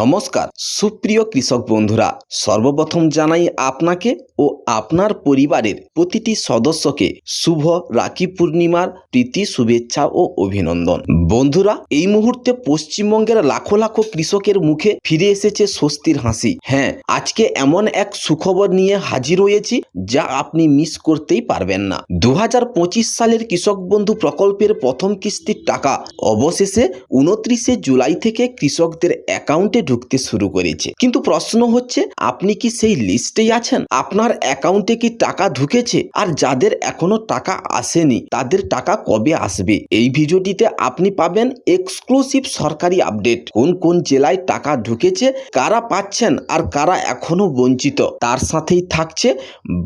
নমস্কার, সুপ্রিয় কৃষক বন্ধুরা। সর্বপ্রথম জানাই আপনাকে ও আপনার পরিবারের প্রতিটি সদস্যকে শুভ রাখি পূর্ণিমার প্রীতি, শুভেচ্ছা ও অভিনন্দন। বন্ধুরা, এই মুহূর্তে পশ্চিমবঙ্গের লাখো লাখো কৃষকের মুখে ফিরে এসেছে স্বস্তির হাসি। হ্যাঁ আজকে এমন এক সুখবর নিয়ে হাজির হয়েছি যা আপনি মিস করতেই পারবেন না। দু হাজার পঁচিশ সালের কৃষক বন্ধু প্রকল্পের প্রথম কিস্তির টাকা অবশেষে উনত্রিশে জুলাই থেকে কৃষকদের অ্যাকাউন্টে ঢুকতে শুরু করেছে। কিন্তু প্রশ্ন হচ্ছে, আপনি কি সেই লিস্টেই আছেন? আপনার অ্যাকাউন্টে কি টাকা ঢুকেছে? আর যাদের এখনও টাকা আসেনি, তাদের টাকা কবে আসবে? এই ভিডিওটিতে আপনি পাবেন এক্সক্লুসিভ সরকারি আপডেট কোন কোন জেলায় টাকা ঢুকেছে, কারা পাচ্ছেন, আর কারা এখনও বঞ্চিত? তার সাথেই থাকছে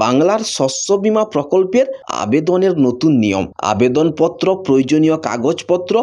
বাংলার শস্য বীমা প্রকল্পের আবেদনের নতুন নিয়ম। আবেদনপত্র, প্রয়োজনীয় কাগজপত্র,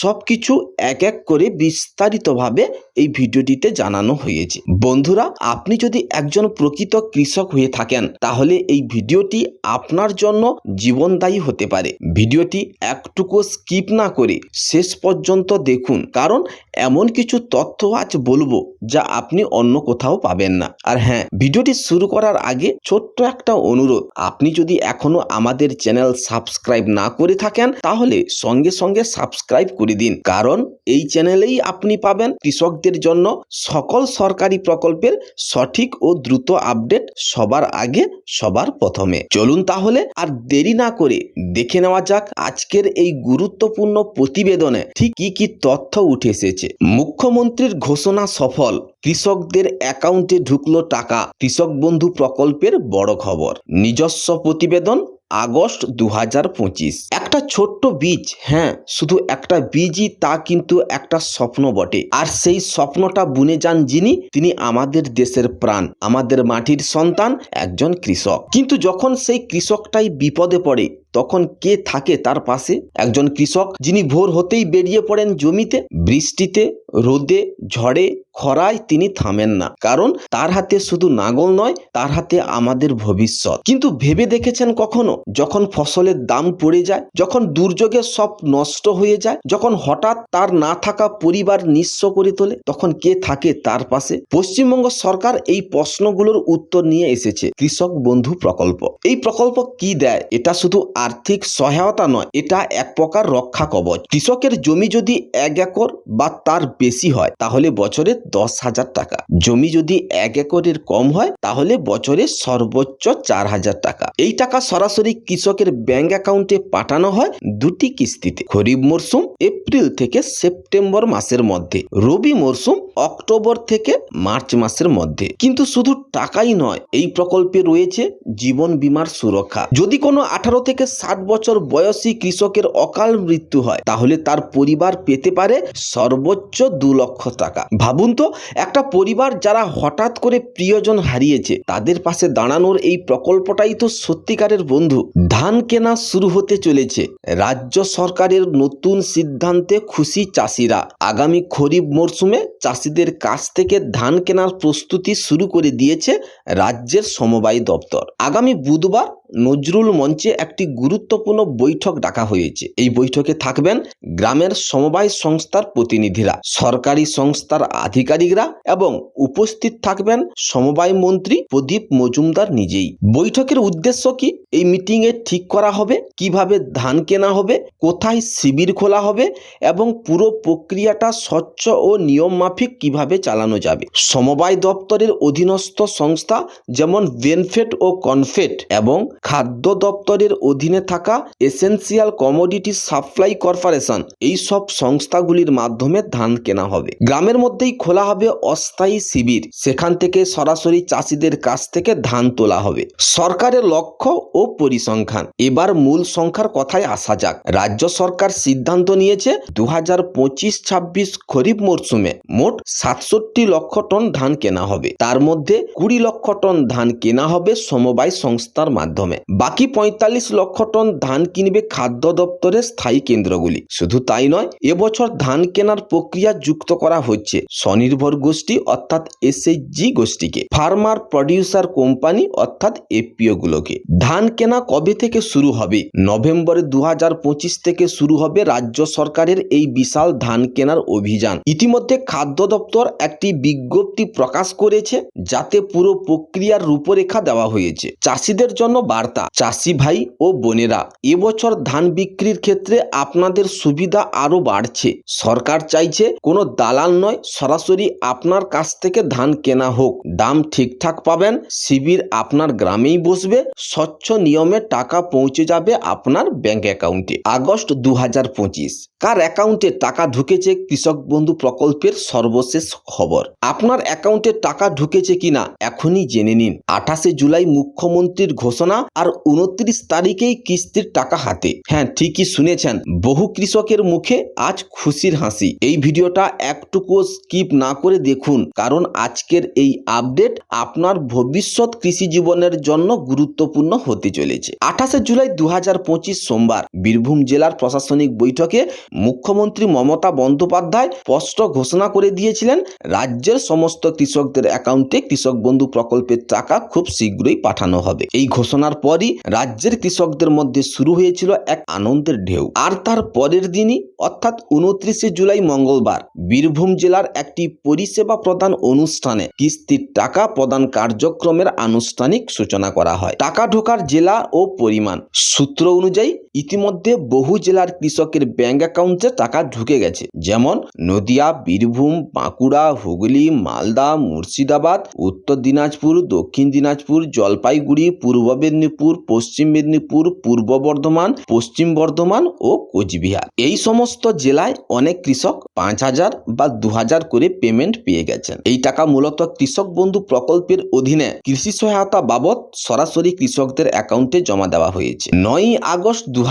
সবকিছু এক এক করে বিস্তারিতভাবে এই ভিডিওটিতে জানানো হয়েছে। বন্ধুরা, আপনি যদি একজন প্রকৃত কৃষক হয়ে থাকেন, তাহলে এই ভিডিওটি আপনার জন্য জীবনদায়ী হতে পারে। ভিডিওটি একটুকু স্কিপ না করে শেষ পর্যন্ত দেখুন, কারণ এমন কিছু তথ্য আজ বলব যা আপনি অন্য কোথাও পাবেন না। আর হ্যাঁ ভিডিওটি শুরু করার আগে ছোট্ট একটা অনুরোধ। আপনি যদি এখনও আমাদের চ্যানেল সাবস্ক্রাইব না করে থাকেন, তাহলে সঙ্গে সঙ্গে সাবস্ক্রাইব করে দিন। কারণ এই চ্যানেলেই আপনি পাবেন কৃষকদের জন্য সকল সরকারি প্রকল্পের সঠিক ও দ্রুত আপডেট সবার আগে, সবার প্রথমে। চলুন তাহলে আর দেরি না করে দেখে নেওয়া যাক আজকের এই গুরুত্বপূর্ণ প্রতিবেদনে ঠিক কি কি তথ্য উঠে এসেছে। মুখ্যমন্ত্রীর ঘোষণা সফল, কৃষকদের অ্যাকাউন্টে ঢুকলো টাকা, কৃষক বন্ধু প্রকল্পের বড় খবর। নিজস্ব প্রতিবেদন আগস্ট দু হাজার পঁচিশ। একটা ছোট্ট বীজ হ্যাঁ শুধু একটা বীজই তা কিন্তু একটা স্বপ্ন বটে। আর সেই স্বপ্নটা বুনে যান যিনি, তিনি আমাদের দেশের প্রাণ, আমাদের মাটির সন্তান, একজন কৃষক। কিন্তু যখন সেই কৃষকটাই বিপদে পড়ে তখন কে থাকে তার পাশে? একজন কৃষক যিনি ভোর হতেই বেরিয়ে পড়েন জমিতে, বৃষ্টিতে, রোদে, ঝড়ে, খরায় তিনি থামেন না। কারণ তার হাতে শুধু নাগল নয়, তার হাতে আমাদের ভবিষ্যৎ। কিন্তু ভেবে দেখেছেন কখনো? যখন ফসলের দাম পড়ে যায়, যখন দুর্যোগে সব নষ্ট হয়ে যায়, যখন হঠাৎ তার না থাকা পরিবার নিঃস্ব করে তোলে, তখন কে থাকে তার পাশে? পশ্চিমবঙ্গ সরকার এই প্রশ্নগুলোর উত্তর নিয়ে এসেছে। কৃষক বন্ধু প্রকল্প। এই প্রকল্প কি দেয়? এটা শুধু আর্থিক সহায়তা নয়, এটা এক প্রকার রক্ষা কবচ। কৃষকের জমি যদি এক একর বা তার বেশি হয়, তাহলে বছরে দশ হাজার টাকা। জমি যদি এক একরের কম হয়, তাহলে বছরে সর্বোচ্চ চার হাজার টাকা। এই টাকা সরাসরি কৃষকের ব্যাংক অ্যাকাউন্টে পাঠানো হয় দুটি কিস্তিতে। খরিফ মরশুম এপ্রিল থেকে সেপ্টেম্বর মাসের মধ্যে। রবি মরশুম অক্টোবর থেকে মার্চ মাসের মধ্যে। কিন্তু শুধু টাকাই নয়, এই প্রকল্পে রয়েছে জীবন বীমার সুরক্ষা। যদি কোনো আঠারো থেকে ষাট বছর বয়সী কৃষকের অকাল মৃত্যু হয়। তাহলে তার পরিবার পেতে পারে সর্বোচ্চ দু লক্ষ টাকা। ভাবুন তো, একটা পরিবার যারা হঠাৎ করে প্রিয়জন হারিয়েছে, তাদের পাশে দাঁড়ানোর এই প্রকল্পটাই তো সত্যিকারের বন্ধু। ধান কেনা শুরু হতে চলেছে। রাজ্য সরকারের নতুন সিদ্ধান্তে খুশি চাষিরা। আগামী খরিফ মরশুমে চাষিদের কাছ থেকে ধান কেনার প্রস্তুতি শুরু করে দিয়েছে রাজ্যের সমবায় দপ্তর। আগামী বুধবার নজরুল মঞ্চে একটি গুরুত্বপূর্ণ বৈঠক ডাকা হয়েছে। এই বৈঠকে থাকবেন গ্রামের সমবায় সংস্থার প্রতিনিধিরা, সরকারি সংস্থার আধিকারিকরা এবং উপস্থিত থাকবেন সমবায় মন্ত্রী প্রদীপ মজুমদার নিজেই। বৈঠকের উদ্দেশ্য কি? এই মিটিংয়ে ঠিক করা হবে? কীভাবে ধান কেনা হবে? কোথায় শিবির খোলা হবে? এবং পুরো প্রক্রিয়াটা স্বচ্ছ ও নিয়ম মাফিক কীভাবে চালানো যাবে? সমবায় দপ্তরের অধীনস্থ সংস্থা যেমন বেনফেট ও কনফেট এবং খাদ্য দপ্তরের অধীনে থাকা এসেন্সিয়াল কমোডিটি সাপ্লাই কর্পোরেশন এই সব সংস্থাগুলির মাধ্যমে ধান কেনা হবে। গ্রামের মধ্যেই খোলা হবে অস্থায়ী শিবির। সেখান থেকে সরাসরি চাষিদের কাছ থেকে ধান তোলা হবে। সরকারের লক্ষ্য ও পরিসংখ্যান। এবার মূল সংখ্যার কথায় আসা যাক। রাজ্য সরকার সিদ্ধান্ত নিয়েছে দু হাজার পঁচিশ ছাব্বিশ খরিফ মরশুমে মোট সাতষট্টি লক্ষ টন ধান কেনা হবে। তার মধ্যে কুড়ি লক্ষ টন ধান কেনা হবে সমবায় সংস্থার মাধ্যমে। বাকি পঁয়তাল্লিশ লক্ষ টন ধান কিনবে খাদ্য দপ্তরের স্থায়ী কেন্দ্রগুলি? শুধু তাই নয়, এবছর ধান কেনার প্রক্রিয়া যুক্ত করা হচ্ছে। স্বনির্ভর গোষ্ঠী অর্থাৎ এসএইচজি গোষ্ঠীকে, ফার্মার প্রডিউসার কোম্পানি অর্থাৎ এফপিও গুলোকে। ধান কেনা কবে থেকে শুরু হবে? নভেম্বরে দু হাজার পঁচিশ থেকে শুরু হবে রাজ্য সরকারের এই বিশাল ধান কেনার অভিযান। ইতিমধ্যে খাদ্য দপ্তর একটি বিজ্ঞপ্তি প্রকাশ করেছে, যাতে পুরো প্রক্রিয়ার রূপরেখা দেওয়া হয়েছে। চাষিদের জন্য বার্তা, চাষি ভাই ও বোনেরা, এবছর ধান বিক্রির ক্ষেত্রে আপনাদের সুবিধা আরও বাড়ছে। সরকার চাইছে কোনো দালাল নয়, সরাসরি আপনার কাছ থেকে ধান কেনা হোক। দাম ঠিকঠাক পাবেন, শিবির আপনার গ্রামেই বসবে, স্বচ্ছ নিয়মে টাকা পৌঁছে যাবে আপনার ব্যাংক অ্যাকাউন্টে। আগস্ট দু হাজার পঁচিশ। কার অ্যাকাউন্টে টাকা ঢুকেছে কৃষক বন্ধু প্রকল্পের সর্বশেষ খবর। আপনার অ্যাকাউন্টে টাকা ঢুকেছে কিনা এখনই জেনে নিন। আঠাশে জুলাই মুখ্যমন্ত্রীর ঘোষণা আর উনত্রিশ তারিখেই কিস্তির টাকা হাতে। হ্যাঁ ঠিকই শুনেছেন, বহু কৃষকের মুখে আজ খুশির হাসি। এই ভিডিওটা একটুকুও স্কিপ না করে দেখুন, কারণ আজকের এই আপডেট আপনার ভবিষ্যৎ কৃষি জীবনের জন্য গুরুত্বপূর্ণ হতে চলেছে। আঠাশে জুলাই দু হাজার পঁচিশ সোমবার বীরভূম জেলার প্রশাসনিক বৈঠকে মুখ্যমন্ত্রী মমতা বন্দ্যোপাধ্যায় স্পষ্ট ঘোষণা করে দিয়েছিলেন, রাজ্যের সমস্ত কৃষকদের অ্যাকাউন্টে কৃষক বন্ধু প্রকল্পের টাকা খুব শীঘ্রই পাঠানো হবে। এই ঘোষণার পরই রাজ্যের কৃষকদের মধ্যে শুরু হয়েছিল এক আনন্দের ঢেউ। আর তার পরের দিনই, অর্থাৎ উনত্রিশে জুলাই মঙ্গলবার, বীরভূম জেলার একটি পরিষেবা প্রদান অনুষ্ঠানে কিস্তির টাকা প্রদান কার্যক্রমের আনুষ্ঠানিক সূচনা করা হয়। টাকা ঢোকার জেলা ও পরিমাণ সূত্র অনুযায়ী ইতিমধ্যে বহু জেলার কৃষকের ব্যাংক অ্যাকাউন্টে টাকা ঢুকে গেছে। যেমন নদিয়া, বীরভূম, বাঁকুড়া, হুগলি, মালদা, মুর্শিদাবাদ, উত্তর দিনাজপুর, দক্ষিণ দিনাজপুর, জলপাইগুড়ি, পূর্ব মেদিনীপুর, পশ্চিম মেদিনীপুর, পূর্ব বর্ধমান, পশ্চিম বর্ধমান ও কোচবিহার। এই সমস্ত জেলায় অনেক কৃষক পাঁচ হাজার বা দু হাজার করে পেমেন্ট পেয়ে গেছেন। এই টাকা মূলত কৃষক বন্ধু প্রকল্পের অধীনে কৃষি সহায়তা বাবদ সরাসরি কৃষকদের অ্যাকাউন্টে জমা দেওয়া হয়েছে। নয়ই আগস্ট দু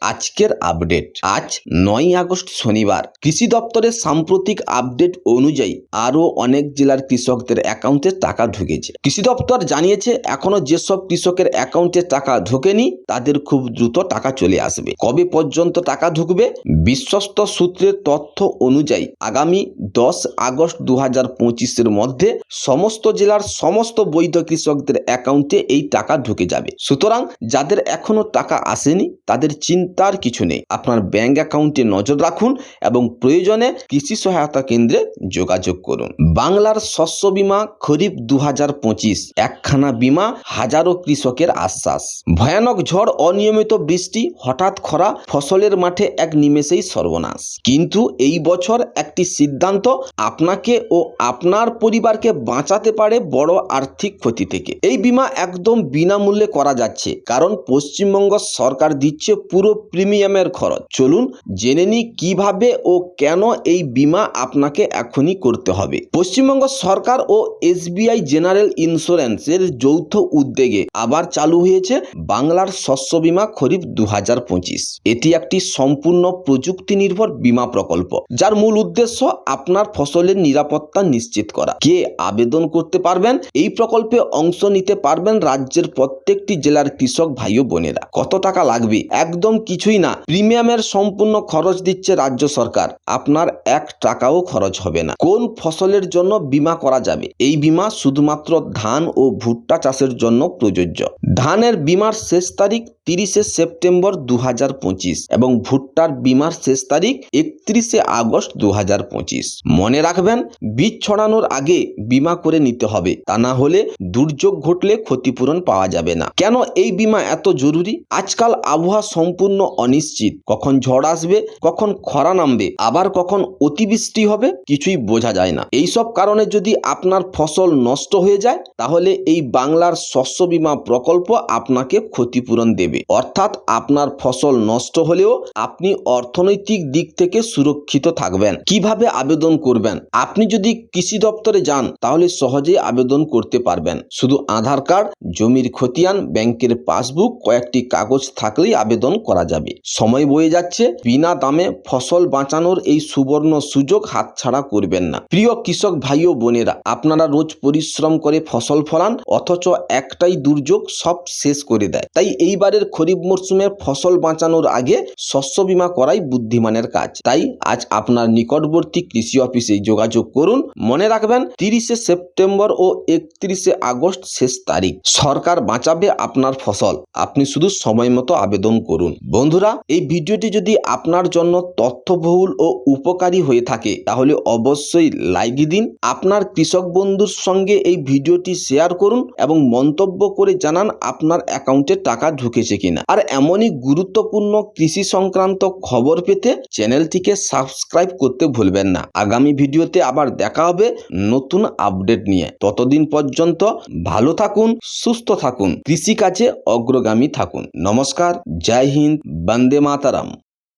আজকের আপডেট। আজ নয় আগস্ট শনিবার। কৃষি দপ্তরের সাম্প্রতিক আপডেট অনুযায়ী আরও অনেক জেলার কৃষকদের অ্যাকাউন্টে টাকা ঢুকেছে। কৃষি দপ্তর জানিয়েছে এখনও যেসব কৃষকের অ্যাকাউন্টে টাকা ঢোকেনি, তাদের খুব দ্রুত টাকা চলে আসবে। কবে পর্যন্ত টাকা ঢুকবে, বিশ্বস্ত সূত্রের তথ্য অনুযায়ী আগামী দশ আগস্ট দু হাজার পঁচিশের মধ্যে সমস্ত জেলার সমস্ত বৈধ কৃষকদের অ্যাকাউন্টে এই টাকা ঢুকে যাবে। সুতরাং যাদের এখনও টাকা আসেনি তাদের চিন্তার কিছু নেই। আপনার ব্যাংক অ্যাকাউন্টে নজর রাখুন এবং প্রয়োজনে কৃষি সহায়তা কেন্দ্রে যোগাযোগ করুন। বাংলার শস্য বীমা খরিফ দু হাজার পঁচিশ, একখানা বীমা হাজারো কৃষকের আশ্বাস। ভয়ানক ঝড়, অনিয়মিত বৃষ্টি, হঠাৎ খরা, ফসলের মাঠে এক নিমেষেই সর্বনাশ। কিন্তু এই বছর একটি সিদ্ধান্ত আপনাকে ও আপনার পরিবারকে বাঁচাতে পারে বড় আর্থিক ক্ষতি থেকে। এই বীমা একদম বিনামূল্যে করা যাচ্ছে, কারণ পশ্চিমবঙ্গ সরকার দিচ্ছে পুরো প্রিমিয়ামের খরচ। চলুন জেনে নিই কীভাবে ও কেন এই বীমা আপনাকে এখনই করতে হবে। পশ্চিমবঙ্গ সরকার ও এসবিআই জেনারেল ইন্স্যুরেন্সের যৌথ উদ্যোগে আবার চালু হয়েছে বাংলার শস্য বীমা খরিফ দু হাজার পঁচিশ। এটি একটি সম্পূর্ণ প্রযুক্তি নির্ভর বীমা প্রকল্প, যার মূল উদ্দেশ্য আপনার ফসলের নিরাপত্তা নিশ্চিত করা। কে আবেদন করতে পারবেন, এই প্রকল্পে অংশ নিতে পারবেন রাজ্যের প্রত্যেকটি জেলার কৃষক ভাই বোনেরা। কত টাকা লাগবে। একদম কিছুই না। প্রিমিয়ামের সম্পূর্ণ খরচ দিচ্ছে রাজ্য সরকার। আপনার এক টাকাও খরচ হবে না। কোন ফসলের জন্য বিমা করা যাবে? এই বীমা শুধুমাত্র ধান ও ভুট্টা চাষের জন্য প্রযোজ্য। ধানের বিমার শেষ তারিখ তিরিশে সেপ্টেম্বর দু হাজার পঁচিশ এবং ভুট্টার বিমার শেষ তারিখ একত্রিশে আগস্ট দু হাজার পঁচিশ। মনে রাখবেন, বীজ ছড়ানোর আগে বিমা করে নিতে হবে। তা না হলে দুর্যোগ ঘটলে ক্ষতিপূরণ পাওয়া যাবে না। কেন এই বীমা এত জরুরি? আজকাল আবহাওয়া সম্পূর্ণ অনিশ্চিত। কখন ঝড় আসবে, কখন খরা নামবে, আবার কখন অতিবৃষ্টি হবে, কিছুই বোঝা যায় না। এইসব কারণে যদি আপনার ফসল নষ্ট হয়ে যায়, তাহলে এই বাংলার শস্য বিমা প্রকল্প আপনাকে ক্ষতিপূরণ দেবে। অর্থাৎ আপনার ফসল নষ্ট হলেও আপনি অর্থনৈতিক দিক থেকে সুরক্ষিত থাকবেন। কীভাবে আবেদন করবেন? আপনি যদি কৃষি দপ্তরে যান, তাহলে সহজেই আবেদন করতে পারবেন। শুধু আধার কার্ড, জমির খতিয়ান, ব্যাংকের পাসবুক, কয়েকটি কাগজ থাকলে থাকলেই আবেদন করা যাবে। সময় বয়ে যাচ্ছে, বিনা দামে ফসল বাঁচানোর এই সুবর্ণ সুযোগ হাতছাড়া করবেন না। প্রিয় কৃষক ভাই ও বোনেরা, আপনারা রোজ পরিশ্রম করে ফসল ফলান, অথচ একটাই দুর্যোগ সব শেষ করে দেয়। তাই এইবারের খরিফ মরশুমে ফসল বাঁচানোর আগে শস্য বীমা করাই বুদ্ধিমানের কাজ। তাই আজ আপনার নিকটবর্তী কৃষি অফিসে যোগাযোগ করুন। মনে রাখবেন, তিরিশে সেপ্টেম্বর ও একত্রিশে আগস্ট শেষ তারিখ। সরকার বাঁচাবে আপনার ফসল। আপনি শুধু সময় মতো আবেদন করুন। বন্ধুরা, এই ভিডিওটি যদি আপনার জন্য তথ্যবহুল ও উপকারী হয়ে থাকে, তাহলে অবশ্যই লাইক দিন। আপনার কৃষক বন্ধুর সঙ্গে এই ভিডিওটি শেয়ার করুন এবং মন্তব্য করে জানান আপনার অ্যাকাউন্টে টাকা ঢুকেছে কিনা। আর এমনই গুরুত্বপূর্ণ কৃষি সংক্রান্ত খবর পেতে চ্যানেলটিকে সাবস্ক্রাইব করতে ভুলবেন না। আগামী ভিডিওতে আবার দেখা হবে নতুন আপডেট নিয়ে। ততদিন পর্যন্ত ভালো থাকুন, সুস্থ থাকুন, কৃষিকাজে অগ্রগামী থাকুন। নমস্কার। नमस्कार जय हिंद वंदे मातरम।